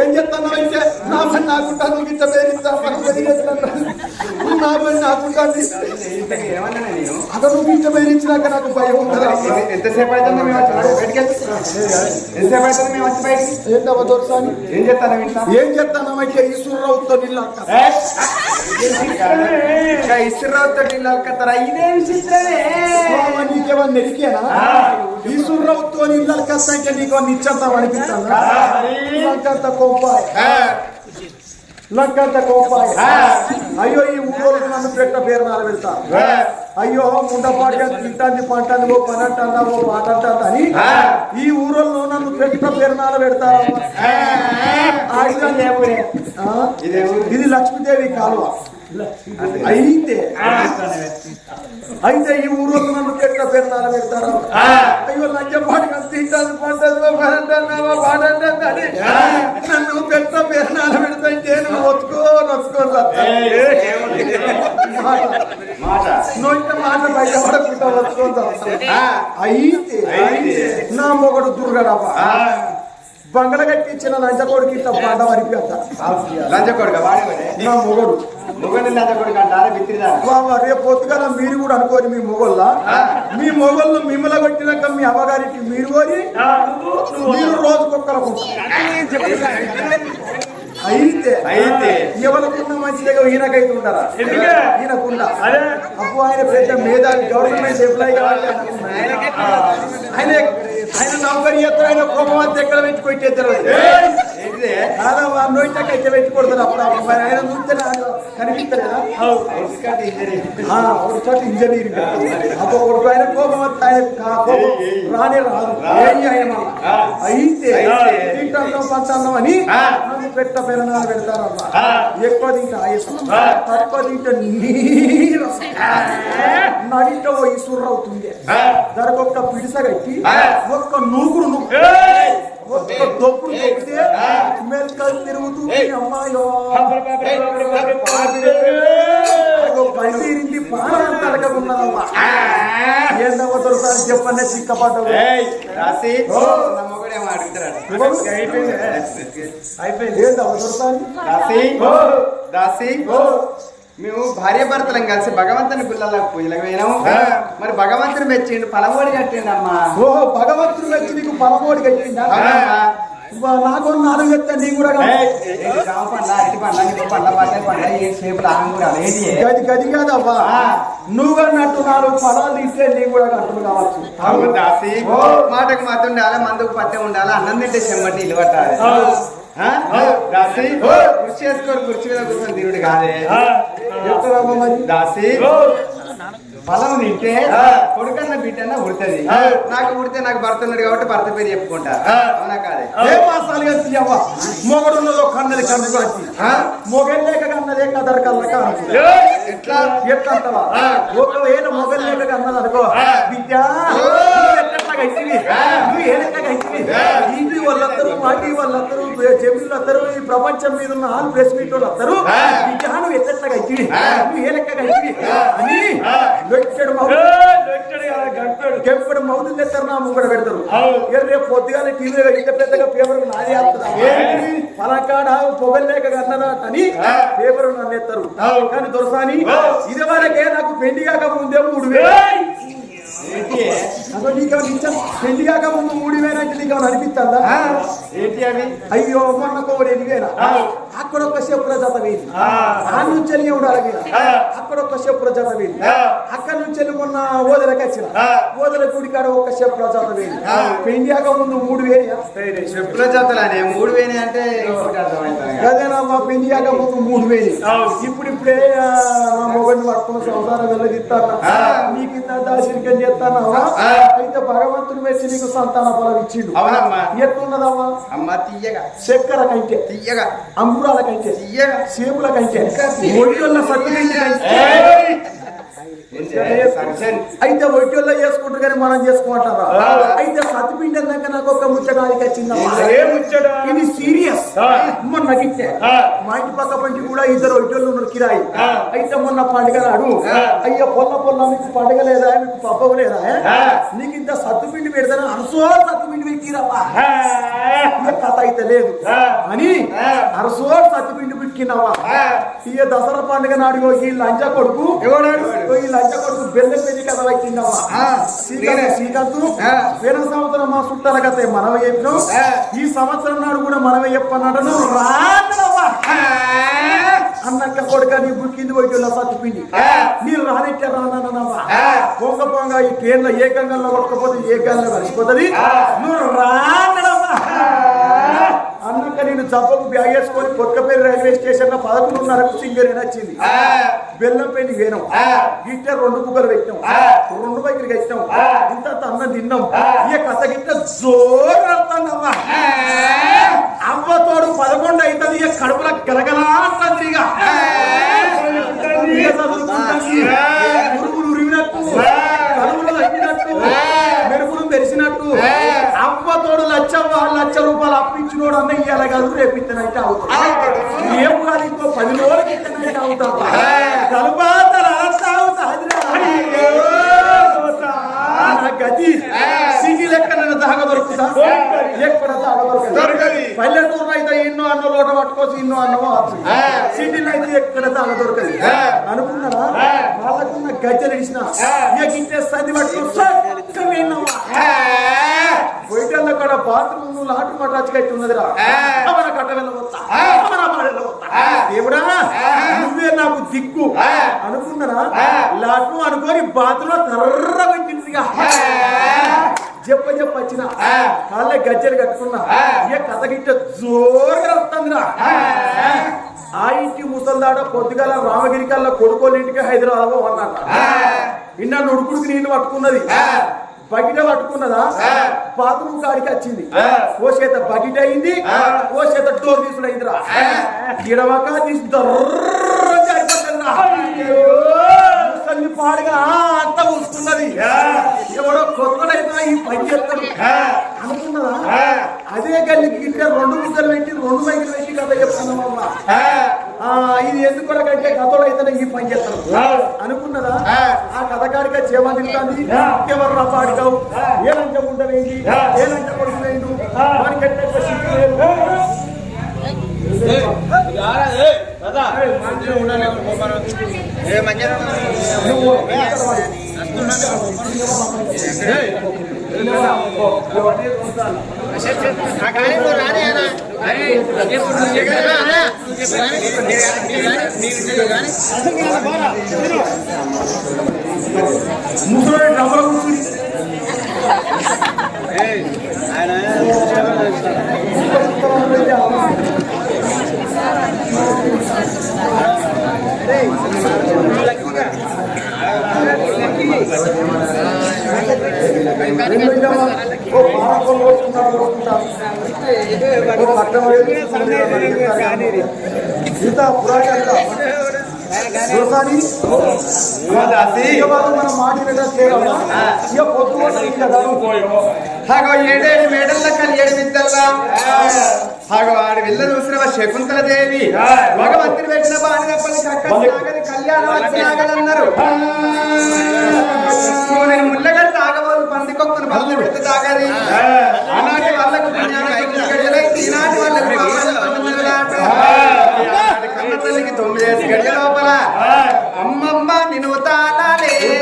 ఏం చెప్తాను అంటే నా పని నాకుంటా నువ్వు ఇంత పేరిస్తా మనం నా పని నాకుంటా ఏమన్నా నేను అక్కడ నువ్వు ఇంత పేరించినాక నాకు భయం ఉంటుందా ఎంతసేపు అవుతుందో మేము వచ్చి బయటికి ఎంతసేపు అవుతుంది మేము వచ్చి బయటికి ఏంటమ్మా దొరసాని? ఏం ఇంట్లో? ఏం ఈశ్వరరావుతో ఇదే విచిత్రమే. నీకేమన్నా ఈశ్వరరావుతో కష్టంటే నీకు నిచ్చంతం అనిపిస్తాను లంకంత కోపాయ్. అయ్యో ఈ ఊళ్ళో నన్ను పెట్ట పేరు నాలు వెళ్తా అయ్యో ముండపాటి తింటాంది పంటాంది ఓ పని అంటాందా ఓ పాట అంటాందా అని ఈ ఊరల్లో నన్ను పెట్ట పేరు నాలు పెడతారా ఆ? ఇది లక్ష్మీదేవి కాలువ. అయితే అయితే ఈ ఊరు నన్ను పెట్ట పెరునాల పెడతారా? అయ్యో లంచపాటి తింటాను పంటలు పాడంటావా పాడంటే నన్ను పెట్ట పెరునాల పెడతాంటే నువ్వు ఒత్తుకో నొచ్చుకో మాట. బయట పడకుండా అయితే నా మొగడు దుర్గడవ్వ బంగళ కట్టించిన లంచకోడికి ఇట్లా పాట నా మొగడు. బాబా రేపు పొద్దుగాల మీరు కూడా అనుకోని మీ మొగోళ్ళ? మీ మొగోళ్ళు మిమ్మల్ని కొట్టినాక మీ అవ్వగారికి మీరు కోరి మీరు రోజుకొక్కలకు అయితే అయితే. ఎవరికున్న మంచిగా ఈయనకైతే ఉంటారా ఈయనకుండా. అప్పు ఆయన పెద్ద మేధావి గవర్నమెంట్ ఎంప్లాయీ కాబట్టి. ఆయన ఆయన నౌకరి ఎత్తు ఆయన కోపం ఎక్కడ పెట్టుకుంటే తెలియదు ఏంటిదే కాదా వాళ్ళు నోయిటాక అయితే పెట్టి కొడతారు అప్పుడు అప్పుడు మరి ఆయన చూస్తే నాకు కనిపిస్తలేదా? ఒక చోట ఇంజనీరింగ్ అప్పుడు ఒక ఆయన కోపం వస్తే ఆయన కోపం రానే రాదు. ఆయన. అయితే తింటాం పంచాం అని పెట్ట పెరనాలు పెడతారమ్మా ఎక్కువ తింటే ఆయుసం తక్కువ తింటే నీరు. నడిట పోయి సుర్రవుతుంది దానికి ఒక్క పిడిస కట్టి ఒక్క నూగురు ఒక్క దొప్పుడు దొక్కితే తిరుగుతుంది అమ్మాయో. దొరసారి చెప్పండి చిక్కపడ్డవు. రాసి. అయిపోయింది. దొరసారి? మేము భార్య భర్తలం కలిసి భగవంతుని గుళ్ళలకు పూజలకు పోయినాము. మరి భగవంతుని మెచ్చిండు పలమోడి కట్టిండు అమ్మా ఓహో భగవంతుడు వచ్చి నీకు పలమోడి కట్టిందా నాకు నాలుగు చెప్తా నీ కూడా గది గది కాదవ్వా? నువ్వు కన్నట్టు నాలుగు ఫలాలు ఇస్తే నీ కూడా కట్టులు కావచ్చు. మాటకు మాత ఉండాలి మందుకు పత్తే ఉండాలి అన్నం తింటే చెమ్మటి ఇల్లు పట్టాలి? దాసి. కృషి చేసుకోరు కుర్చీ మీద కూర్చొని దేవుడు కాదే. దాసి. ఫలం తింటే బిడ్డన్న ఉడుతుంది నాకు ఉడితే నాకు భర్త ఉన్నాడు కాబట్టి భర్త పేరు చెప్పుకుంటా. అవునా కాదే? ఏ మాసాలు కలిసి అవ్వ మొగడున్నదో కన్నది కన్ను కాచి కన్నదే కదర్ కాచి ఎట్లా ఎట్లా? అంటావా ఒకవేళ మొగలేక కన్నది అనుకో. బిడ్డ నువ్వు ఏ లెక్క వాళ్ళందరూ మాటి వాళ్ళందరూ జమీన్లు అందరూ ఈ ప్రపంచం మీద ఉన్న ఆల్ ప్రెస్ మీట్ వాళ్ళు అందరూ బిడ్డ నువ్వు ఎట్లా గట్టివి నువ్వు ఏ. లెక్క గట్టివి అని లొచ్చడు కెంపడు మౌతులు తెస్తారు నా ముంగడ పెడతారు. రేపు పొద్దుగానే టీవీలో ఇంత పెద్దగా పేపర్ నాది పలకాడ పొగలేక కన్నదా అని పేపర్ నన్ను ఎత్తారు. కానీ దొరసాని ఇది వరకే నాకు పెళ్ళి కాక ముందే మూడు వేలు. నీకు నిజం పెళ్ళి కాక ముందు మూడు వేలు అంటే నీకు ఏమైనా అనిపిస్తుందా? ఏంటి అవి? అయ్యో మొన్న కోడి ఎదిగేనా అక్కడ ఒక చెప్పుల జత వేది ఆ. నుంచి మీద అక్కడ ఒక చెప్పుల జత వేది అక్కడ నుంచి మొన్న ఓదలకి వచ్చిన. ఓదల గుడి కాడ ఒక చెప్పుల జత వేది పెళ్ళియాక ముందు మూడు వేలు చెప్పుల జతలనే. మూడు వేలు అంటే. అదేనమ్మా పెళ్ళియాక ముందు మూడు వేలు ఇప్పుడు ఇప్పుడే ఆ, నా మొగడిని పట్టుకున్న సంసారం వెళ్ళదిస్తాను నీకు ఇంత దాశరికం చేస్తానవా? అయితే భగవంతుడు వచ్చి నీకు సంతాన ఫలం ఇచ్చిండు. అవునమ్మా. ఎట్లున్నదమ్మా? అమ్మ తీయగా. చక్కెర కంటే తీయగా. అంబురాల కంటే తీయగా. సేపుల కంటే ఒడియోళ్ళ సత్తి కంటే. అయితే ఒడ్డోళ్ళో చేసుకుంటారు కానీ మనం చేసుకోమంటారా ఆ. అయితే సత్పిండి అన్నాక నాకు ఒక ముచ్చడానికి వచ్చిందమ్మా? ఇది సీరియస్. మొన్న. మా ఇంటి పక్క పంచి కూడా ఇద్దరు ఒడ్డోళ్ళు ఉన్నారు కిరాయి. అయితే మొన్న పండుగ నాడు. అయ్యో పొల్ల పొల్ల మీకు పండుగ లేదా మీకు పబ్బవు లేదా. నీకు ఇంత సత్తుపిండి పెడతాను అనుసో సత్తుపిండి పెట్టిరమ్మా కథ అయితే లేదు. అని. అరసో సత్తుపిండి ఆ. ఇక దసరా పండుగ నాడు ఈ లంచ కొడుకు ఈ కొడుకు బెల్లం పెళ్ళి కథ శ్రీకాంత్ సంవత్సరం మా చుట్టాల కథ చెప్పినాం. ఈ సంవత్సరం నాడు కూడా మనమే చెప్పన్నాడు అన్నక్క కొడుక నీ బుక్కింది పోయి సత్తుపిండి. మీరు రానెట్టే రానన్నవా. పొంగ పొంగ ఈ ట్రైన్లో ఏ గంగల్లో కొట్టకపోతే ఏ గంగలో కలిసిపోతుంది. నువ్వు అన్నక్క నేను జబ్బకు బ్యాగ్ వేసుకొని కొత్తపల్లి రైల్వే స్టేషన్లో పదకొండున్నరకు సింగర్ వచ్చింది. ఆ. బెల్లం పెళ్ళి వేనాం ఆ. గిట్ట రెండు బుగ్గలు పెట్టినాం. రెండు బైకులు కట్టినాం. ఇంత అన్నం తిన్నాం. ఇక కథ గిట్ట జోరు అవ్వ తోడు పదకొండు అవుతుంది. ఇక కడుపుల గలగలా అంటుంది ఇక. కడుపులు తగ్గినట్టు మెరుపులు మెరిసినట్టు. అవ్వ తోడు లక్ష లక్ష రూపాయలు అప్పించినోడు అన్న ఇయ్యాల కాదు రేపు ఇత్తనైతే అవుతా ఏం కాదు ఇంకో పది రోజులకి సింగి లెక్క నన్ను దాగ దొరుకుతా ఎక్కడ దాగ దొరకదు. దొరకది. పల్లెటూరులో అయితే ఇన్నో అన్న లోట పట్టుకోవచ్చు అన్నమో. సిటీలో అయితే ఎక్కడ దాగ దొరకదు ఆ. అనుకున్నారా వాళ్ళకున్న గజ్జలు ఇచ్చిన. ఇక సంది పట్టుకో బయటల్లో కూడా బాత్రూమ్ లాటు మటాచి కట్టి ఉన్నదిరా. అవన కట్ట ఆ. దేవుడా. నువ్వే నాకు దిక్కు. అనుకున్నారా. లాటు అనుకొని బాతులో తర్ర పెట్టిందిగా. చెప్ప చెప్ప వచ్చిన. కాళ్ళే గజ్జలు కట్టుకున్నా. ఇక కథ గిట్ట జోరుగా వస్తుందిరా ఆ ఇంటి ముసల్దాడ పొద్దుగాల రామగిరి కల్లా కొడుకోళ్ళ ఇంటికి హైదరాబాద్ అన్నట నిన్న నుడుకుడికి నీళ్ళు పట్టుకున్నది. బకెట పట్టుకున్నదా. బాత్రూమ్ కాడికి వచ్చింది. ఓ చేత బకెట్ అయింది. ఓ చేత డోర్ తీసుడు అయిందిరా గిడవక తీసి. ముసలి పాడుగా అంత ఊసుకున్నది. ఎవడో కొత్తడైనా ఈ పని చేస్తాడు. అనుకున్నదా అదే గిట్టే రెండు ముద్దలు పెట్టి రెండు మైకులు పెట్టి కథ చెప్తాను అమ్మా ఆ, ఇది ఎందుకు కంటే కథలు అయితేనే ఈ పని చేస్తాను. అనుకున్నదా? ఆ. కథకాడిగా చేమ తింటుంది ఎవరు రా పాడుతావు ఏలంట ఉండవేంటి ఏలంట కొడుకులేండు వారికి ఎట్లా. నువ్వు ముసలి డబ్బుల కూర్చుని ఓ పాలకొల్లు పోసుకుంటారు, పోసుకుంటారు. ఓ పట్టణం వెళ్ళి ఇంత ఆడి వెళ్ళ చూసిన శకుంతల దేవి భగవంతుని పెట్టిన బాణగప్పని కళ్యాణం కళ్యాణ వచ్చినాగలన్నారు నేను ముల్లగడ్డ తాగబోదు పందికొక్కును బల్లి పెడితే తాగది ఆనాటి వాళ్ళకు ఈనాటి వాళ్ళకు కన్న తల్లికి తొమ్మిది గడియ లోపల. అమ్మమ్మ నిన్ను తాళలేను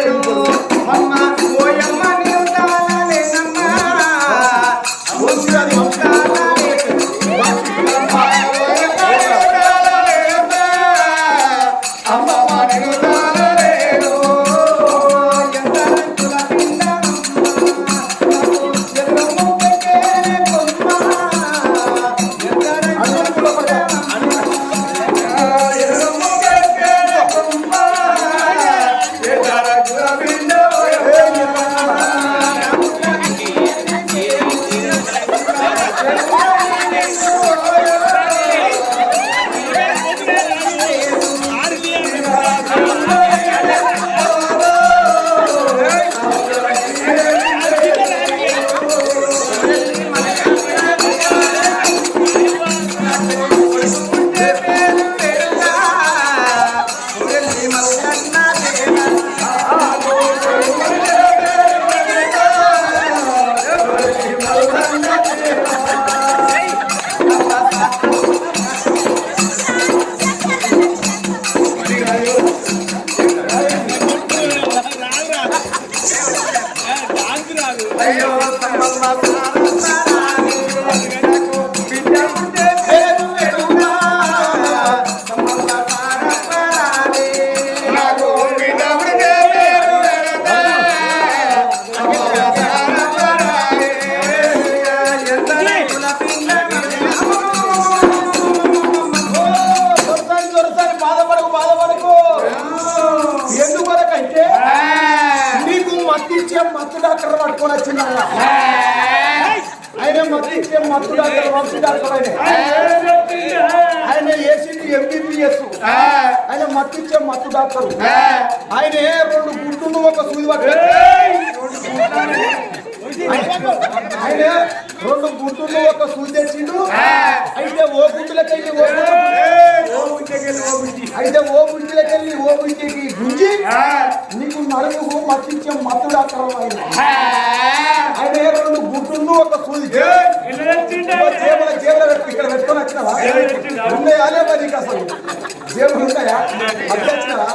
మత్తు డాక్టర్ పట్టుకొని వచ్చిందా? ఆయన మత్తే మత్తు డాక్టర్ వంశీ ఆయన ఏసీ ఏసీని ఎంబీబీఎస్ ఆయన మత్తిచ్చే మత్తు డాక్టర్ ఆయన రెండు గుడ్డును ఒక సూది పట్టారు ఆయన రెండు గుడ్డును ఒక సూది తెచ్చిండు. అయితే ఓ గుడ్డులకెళ్ళి ఓ అయితే ఓ గుడ్డులకెళ్ళి ఓ గుడ్డికి గుంజి నీకు నలుగు మత్తిచ్చే మత్తు డాక్టర్ ఆయన రెండు గుడ్డును ఒక సూది జేబుల జేబుల ఇక్కడ పెట్టుకొని వచ్చినావా? ఉన్నాయా లేదా నీకు అసలు? జేబులు ఉన్నాయా? అట్లా వచ్చినావా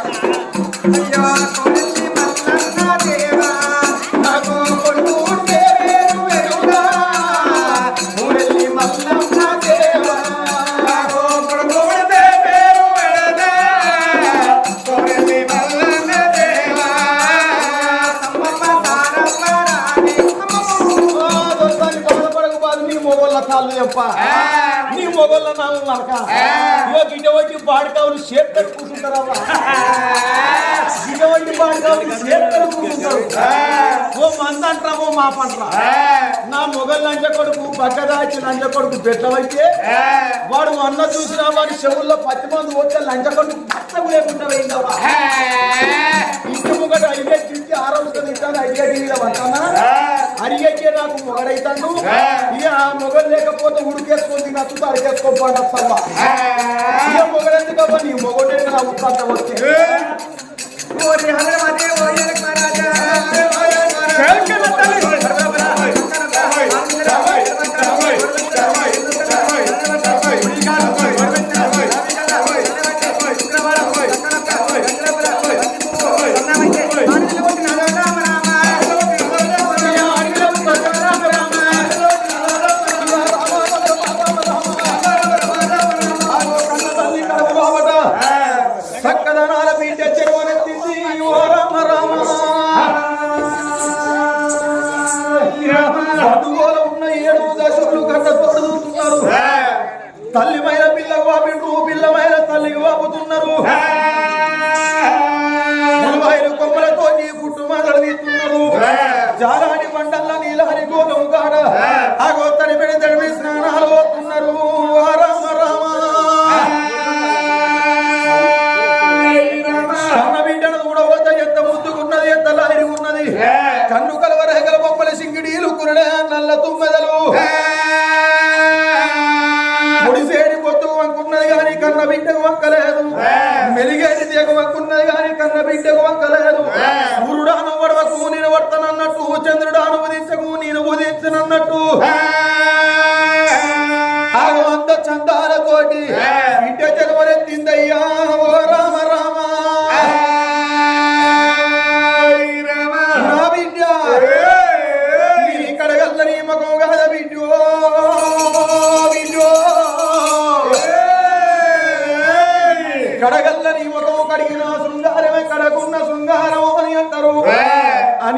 అంటారా ఓ మా పంటరా నా మొగల్ లంచ కొడుకు బగ్గదాచి లంచ కొడుకు పెట్టవైతే వాడు అన్న చూసినా వాడి చెవుల్లో పత్తి మందు వచ్చే లంచ కొడుకు పచ్చకు లేకుండా పోయిందవా ఇంటి ముంగట అడిగెచ్చి ఆరోగ్యం ఇస్తాను అడిగేటి మీద పడతానా అడిగెచ్చే నాకు మొగడైతాను ఇక ఆ మొగలు లేకపోతే ఉడికేసుకొని నచ్చుతా అడిగేసుకోపోండి అసలు ఇక మొగడెందుకబ్బా నీ మొగడే నా ఉత్పత్తి వచ్చే ఓరి హనుమతే ఓయల మహారాజా చక్కదనాల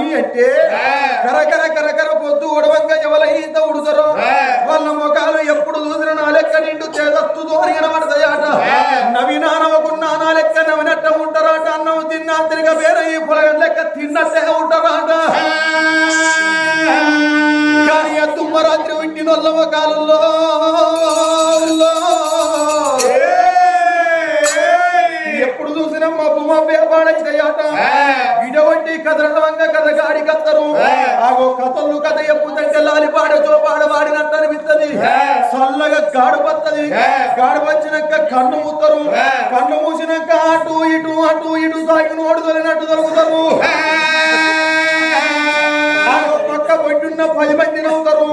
అని అంటే కరకర కరకర పొద్దు ఉడవంగా ఎవరైతే ఉడుతారో వాళ్ళ ముఖాలు ఎప్పుడు చూసిన నా లెక్క నిండు చేదత్తుదో అని కనబడతాయట నవీనా నవ్వకున్నా నా లెక్క నవ్వినట్ట ఉంటారట అన్నం తిన్నా తిరిగ వేరే ఈ పొలగం లెక్క తిన్నట్టే ఉంటారట. కానీ తుమ్మరాత్రి వింటిన ముఖాలలో ఎప్పుడు చూసినా మబ్బు మబ్బే పాడైతాయట ఇటువంటి కథలవంగా కథ గాడి కత్తరు ఆగో కథలు కథ ఎప్పుదంటే లాలి పాడచో పాడ పాడినట్టు అనిపిస్తుంది చల్లగా గాడు పత్తది. గాడు వచ్చినాక కన్ను మూతరు కన్ను మూసినాక అటు ఇటు అటు ఇటు సాగిన ఓడు దొరినట్టు దొరుకుతారు పక్క పొట్టున్న పది మంది నవ్వుతారు.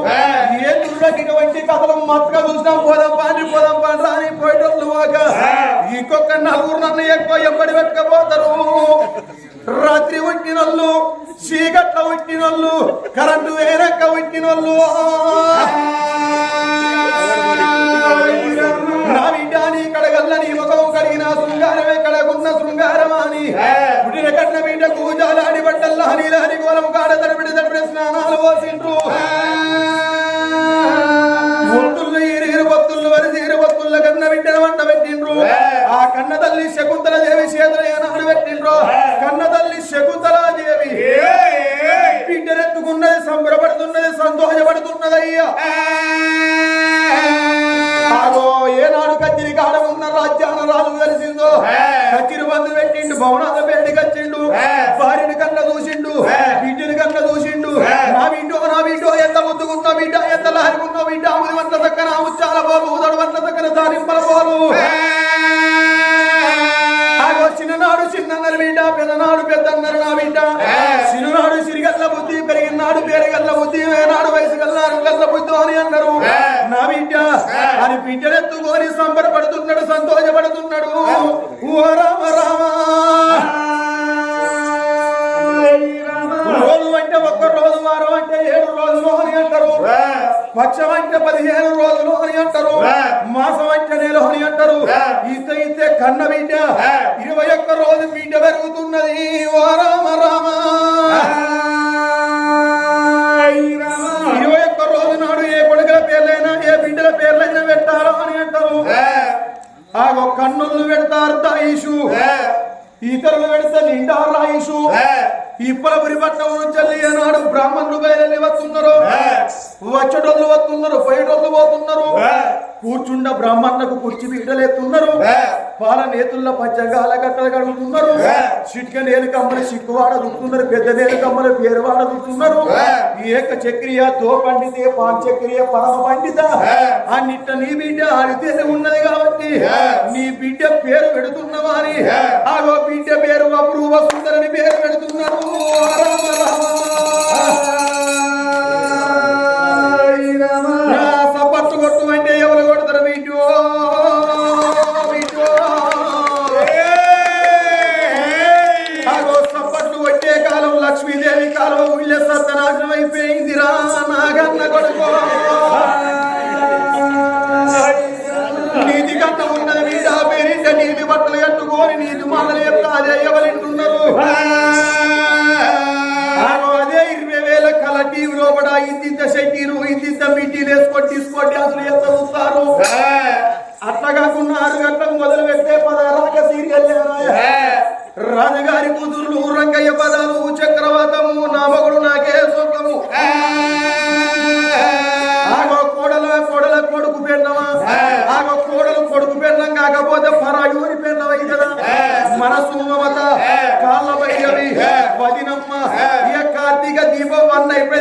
ఏ దుర్లకి ఇటువంటి కథలు మత్తుగా చూసినా పోదాం పాని పోదాం పాని రాని పోయేటోళ్ళు ఇంకొక నలుగురు నన్ను ఎక్కువ ఎప్పటి పెట్టుకపోతారు రాత్రి ఉట్టినోళ్ళు చీకట్ల ఉట్టినోళ్ళు కరెంటు వేరక్క ఉట్టినోళ్ళు నా బిడ్డ నీ కడగల్ల ముఖం కడిగిన శృంగారమే కడగున్న శృంగారమాని. పుట్టిన కట్న బిడ్డ కూజాలాడి బట్టల్లా నీలాని గోలం కాడ తడిపిడి తడిపిడి స్నానాలు పోసిండ్రు. ఒత్తుళ్ళు ఇరు బొత్తుళ్ళు వరిసి ఇరు బొత్తుళ్ళ కన్న బిడ్డను వంట పెట్టిండ్రు. ఆ కన్న తల్లి శకుంతల దేవి చేతులు ఏనాడు పెట్టిండ్రు. శకుంతలాదేవి. పిండరెత్తుకున్నది సంబరపడుతున్నది సంతోషపడుతున్నదయ్యా. ఏనాడు కత్తిరి కాడ ఉన్న రాజ్యాన రాజు తెలిసిందో? కత్తిరి బంధు పెట్టిండు భవనాల బయటకు వచ్చిండు భార్యని కన్న చూసిండు బిడ్డని కన్న చూసిండు నా బిడ్డో నా బిడ్డో ఎంత ముద్దుకున్నా బిడ్డ ఎంత లారుకున్నా బిడ్డ అమ్మ వంట దక్కన ఉచ్చాల పోలు ఉదడు వంట దక్కన దారింపల పోలు పెద్దనాడు పెద్దన్నర నా బిడ్డ. చిన్ననాడు సిరిగల్ల బుద్ధి పెరిగినాడు పేరుగల్ల బుద్ధి వేనాడు వయసు గల్ల బుద్ధి అని అన్నారు. నా బిడ్డ అని బిడ్డనెత్తుకొని సంబరపడుతున్నాడు సంతోషపడుతున్నాడు. ఓ రామ రామ. పక్షం అంటే పదిహేను రోజులు అని అంటారు. మాసం అంటే నెల అని అంటారు. ఈత ఈతే కన్న బిడ్డ. ఇరవై ఒక్క రోజు బిడ్డ పెరుగుతున్నది. ఓ రామ రామ. ఇరవై ఒక్క రోజు నాడు ఏ కొడుకుల పేర్లైనా ఏ బిడ్డల పేర్లైనా పెట్టారు అని అంటారు. ఆ కన్నులు పెడతారు తాయిషు. ఇతరులు పెడితే నిండారు ఆయుషు ఇప్పల పురి పట్టణం నుంచి ఏనాడు బ్రాహ్మణులు బయలు వస్తున్నారు. వచ్చేటోళ్ళు వస్తున్నారు పోయేటోళ్ళు పోతున్నారు. కూర్చుండ బ్రాహ్మణులకు కుర్చీ పీటలేస్తున్నారు పాల నేతుల్లో పంచగాల కట్టలు కడుగుతున్నారు. చిట్క నేలు కమ్మల సిక్కువాడ దుక్కున్నారు పెద్ద నేలు కమ్మల పేరువాడ దుక్కున్నారు ఏక చక్రియ తో పండితే పాన్ చక్రియ పరమ పండిత. ఆ నిట్ట నీ బిడ్డ ఆడితేనే ఉన్నది కాబట్టి నీ బిడ్డ పేరు పెడుతున్నవా అని ఆగో బిడ్డ పేరు అప్రూవ సుందరని పేరు పెడుతున్నారు. రామ రామ.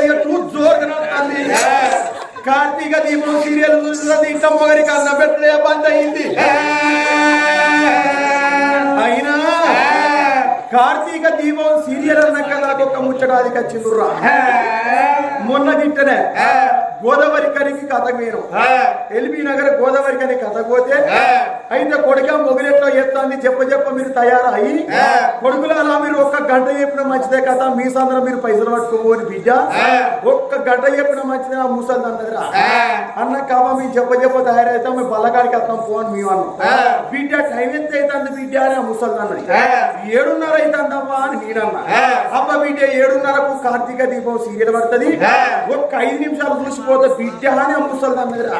జోరు కార్తీక దీపం సీరియల్ చూస్తుంది ఇంత మొగరికి అన్న పెట్టలే బంద్ అయింది. అయినా కార్తీక దీపం సీరియల్ అన్నాక నాకు ఒక ముచ్చటాదికి వచ్చిందురా మొన్న గిట్టనే గోదావరి కనికి కథ మీరు ఎల్బీ నగర్ గోదావరి కని కథ పోతే అయితే కొడుక మొగిలెట్లో ఎత్తాంది చెప్ప చెప్ప మీరు తయారయ్యి. కొడుకుల అలా మీరు ఒక్క గంట చెప్పిన మంచిదే కదా మీ సందరం మీరు పైసలు పట్టుకోని బిడ్డ. ఒక్క గంట చెప్పిన మంచిదే ఆ ముసలి అన్నదిరా అన్న కాబా మీ చెప్ప చెప్ప తయారైతే మీ బల్లగాడికి వస్తాం ఫోన్ మీ అన్న. బిడ్డ టైం ఎంత అవుతుంది బిడ్డ అని ఆ ముసలి అన్నది ఏడున్నర అవుతుందమ్మా అని నేనన్నా అబ్బ బిడ్డ ఏడున్నరకు కార్తీక దీపం సీరియల్ పడుతుంది. ఒక్క ఐదు నిమిషాలు చూసిపోతే బిడ్డ అని ఆ ముసలి అన్నదిరా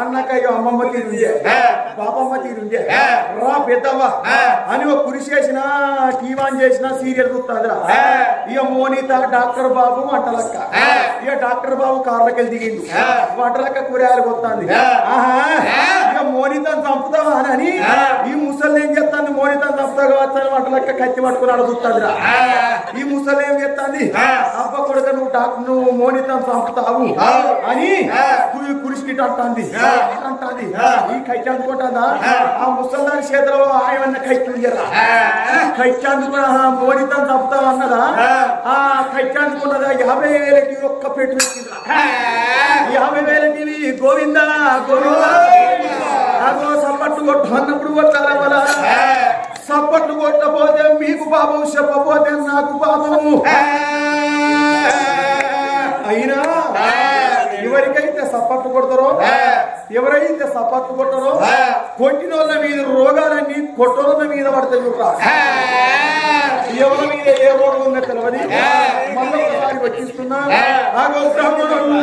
అన్నాక అయ్యో అమ్మమ్మ తీరుండే పాపమ్మ తీరుండే రా పెద్దవ్వ. అని ఒక కురిసి చేసిన టీవీ ఆన్ చేసిన సీరియల్ చూస్తుందిరా ఇక మోనిత డాక్టర్ బాబు వంటలక్క. ఇక డాక్టర్ బాబు కార్లకెళ్ళి దిగిండు. వంటలక్క కూరగాయలు ఆహా. ఇక మోనితను చంపుతావా అని ఈ ముసలి ఏం చేస్తాను మోనితను చంపుతా కావచ్చు వంటలక్క కత్తి పట్టుకుని ఆడ చూస్తుందిరా. ఈ ముసలి ఏం చేస్తాంది? అబ్బ కొడుక నువ్వు డాక్టర్ నువ్వు మోనితను చంపుతావు అని కు- కురిసినట్టు అంటుంది. అంటుంది. ఈ కైట్ అనుకుంటుందా ఆ. ముసల్దాని చేతిలో ఆయన కైట్ ఉండరా కైట్ అందుకున్న మోనితను చంపుతావు అన్నదా? ఆ. కైట్ అందుకున్నదా? యాభై వేలకి ఒక్క పెట్టు. యాభై వేలకి గోవిందా? గోవిందా? అగో సప్పట్లు కొట్టు అన్నప్పుడు కొట్టాలా వలా సప్పట్లు కొట్టపోతే మీకు పాపం చెప్పపోతే నాకు పాపము అయినా? ఎవరికైతే సప్పట్లు కొడతారో ఎవరైతే సప్పట్లు కొట్టారో కొట్టిన వాళ్ళ మీద రోగాలన్నీ కొట్టోళ్ళ మీద పడతాయి. ఎవరి మీద ఏ రోగం ఉందో తెలియదు మళ్ళీ ఒకసారి వచ్చిస్తున్నా బ్రాహ్మణుడు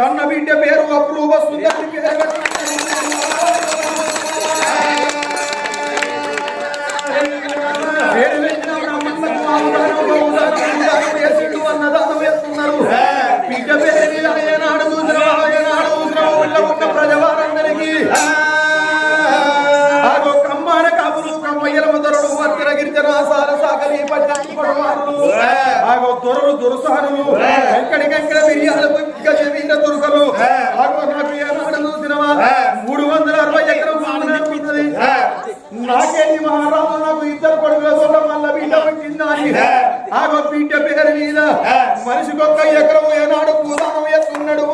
కన్న బిడ్డ పేరు అప్రూవ సుందరి ఆగో దొరలు దొరసానులు ఎక్కడికెక్కడ ఆగో నాకు ఏనాడు చూసినవా మూడు వందల అరవై ఎకరం ఉన్నది నాకేంటి మహారాజు నాకు ఇద్దరు కొడుకుల తోట మల్ల బిడ్డ పుట్టిందా అని ఆగో బిడ్డ పేరు మీద మనిషికొక్క ఎకరం ఏనాడు పూదానం ఎత్తున్నాడు.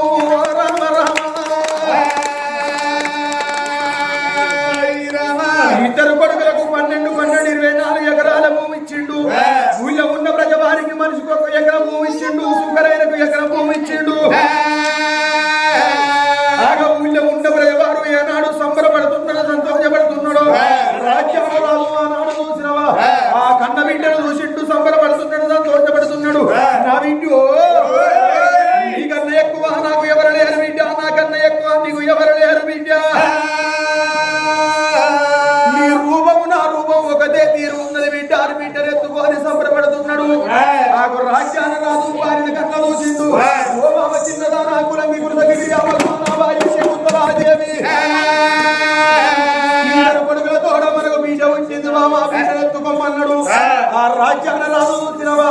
రాజ్యాన రాజు చూసినవా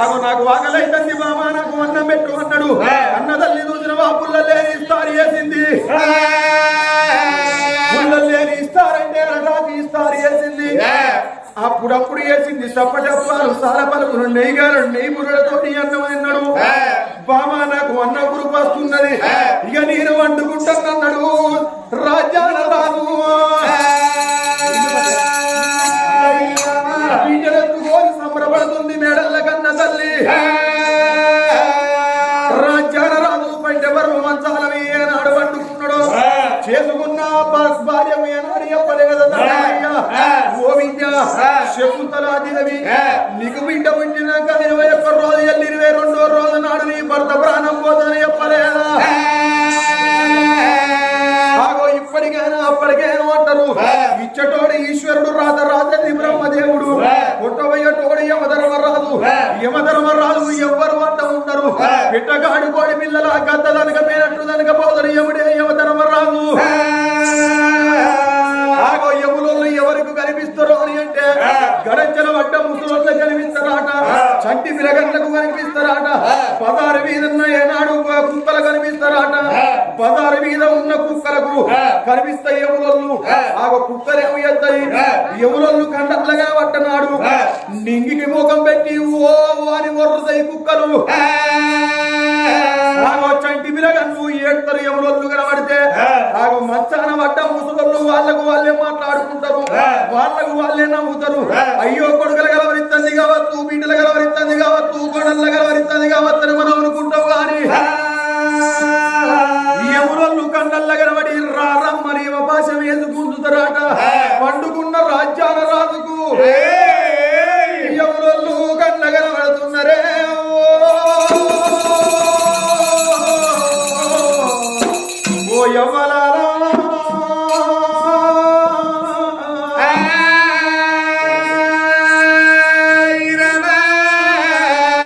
నాకు నాకు వాకలైతుంది మామ నాకు అన్నం పెట్టు అన్నాడు. అన్న తల్లి చూసినవా పుల్లలే ఇస్తారు వేసింది. పుల్లలు ఇస్తారంటే రాజు ఇస్తారు వేసింది. అప్పుడప్పుడు వేసింది సప్పటప్పాలు సాల పలుకులు నెయ్యగారు నెయ్యి బుర్రలతో అన్నం తిన్నాడు. బామా నాకు అన్న గురుపు వస్తున్నది ఇక నేను వండుకుంటానన్నాడు. రాజ్యాల రాజు రాజ్యాల రాజు పంట బరువు మంచాల ఏనాడు వండుకున్నాడు? చేసుకున్న భార్య ఏనాడు చెప్పలే కదా. ఓ విద్య శకుంతలాదేవి నీకు బిడ్డ ఎవరల్లు కండట్లగా పట్టనాడు? నింగికి ముఖం పెట్టి ఓ అని ఒర్రసై కుక్కలు. చంటి విరగన్ను ఏడతారు ఎవరొల్లు కనబడితే ఆగు మంచాన పడ్డ ముసలోళ్ళు వాళ్ళకు వాళ్ళే మాట్లాడుకుంటారు వాళ్ళకు వాళ్ళే నమ్ముతారు అయ్యో కొడుకులు కలవరిస్తుంది కావచ్చు బిడ్డలు కలవరిస్తుంది కావచ్చు కొడళ్ళు కలవరిస్తుంది కావచ్చు మనం అనుకుంటాం కానీ ఎవరు కండల్లో కనబడి రారమ్మని భాష ఎందుకు గుంజుతారట పండుకున్న రాజ్యాల రాజుకు.